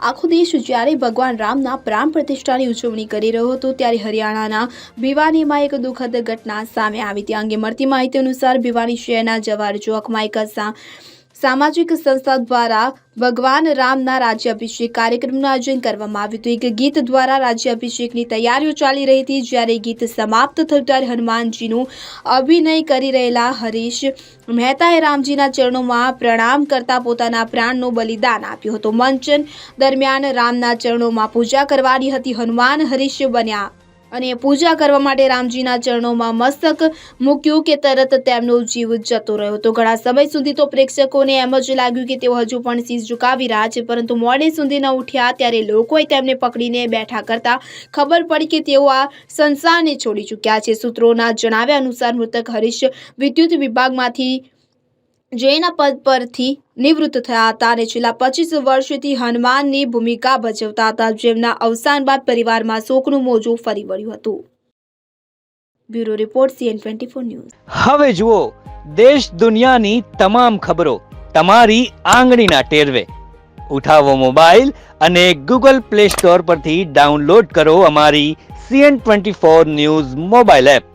આખો દેશ જ્યારે ભગવાન રામના પ્રાણ પ્રતિષ્ઠાની ઉજવણી કરી રહ્યો હતો, ત્યારે હરિયાણાના ભિવાનીમાં એક દુઃખદ ઘટના સામે આવી. તે અંગે મળતી માહિતી અનુસાર ભિવાની શહેરના જવાહર ચોકમાં એક સામાજિક સંસ્થા દ્વારા ભગવાન રામના રાજ્યાભિષેક કાર્યક્રમનું આયોજન કરવામાં આવ્યું હતું. એક ગીત દ્વારા રાજ્યાભિષેકની તૈયારીઓ ચાલી રહી હતી, જ્યારે ગીત સમાપ્ત થયું ત્યારે હનુમાનજીનું અભિનય કરી રહેલા હરીશ મહેતાએ રામજીના ચરણોમાં પ્રણામ કરતા પોતાના પ્રાણનું બલિદાન આપ્યું હતું. મંચન દરમિયાન રામના ચરણોમાં પૂજા કરવાની હતી. હનુમાન હરીશ બન્યા અને પૂજા કરવા માટે રામજીના ચરણોમાં મસ્તક મૂક્યું કે તરત તેમનો જીવ જતો રહ્યો તો ઘણા સમય સુધી તો પ્રેક્ષકોને એમ જ લાગ્યું કે તેઓ હજુ પણ શીશ ઝુકાવી રહ્યા છે, પરંતુ મોડે સુધી ન ઉઠ્યા ત્યારે લોકોએ તેમને પકડીને બેઠા કરતા ખબર પડી કે તેઓ આ સંસારને છોડી ચૂક્યા છે. સૂત્રોના જણાવ્યા અનુસાર મૃતક હરીશ વિદ્યુત વિભાગમાંથી જૈના પદ પરથી નિવૃત્ત થયા હતા અને છેલ્લા પચીસ વર્ષથી હનુમાનની ભૂમિકા ભજવતા હતા. જેમના અવસાન બાદ પરિવારમાં શોકનું મોજું ફરી વળ્યું હતું. Bureau report, CN twenty four news. હવે જુઓ, દેશ દુનિયાની તમામ ખબરો તમારી આંગળીના ટેરવે. ઉઠાવો મોબાઈલ અને ગૂગલ પ્લે સ્ટોર પરથી ડાઉનલોડ કરો અમારી CN twenty four news mobile app.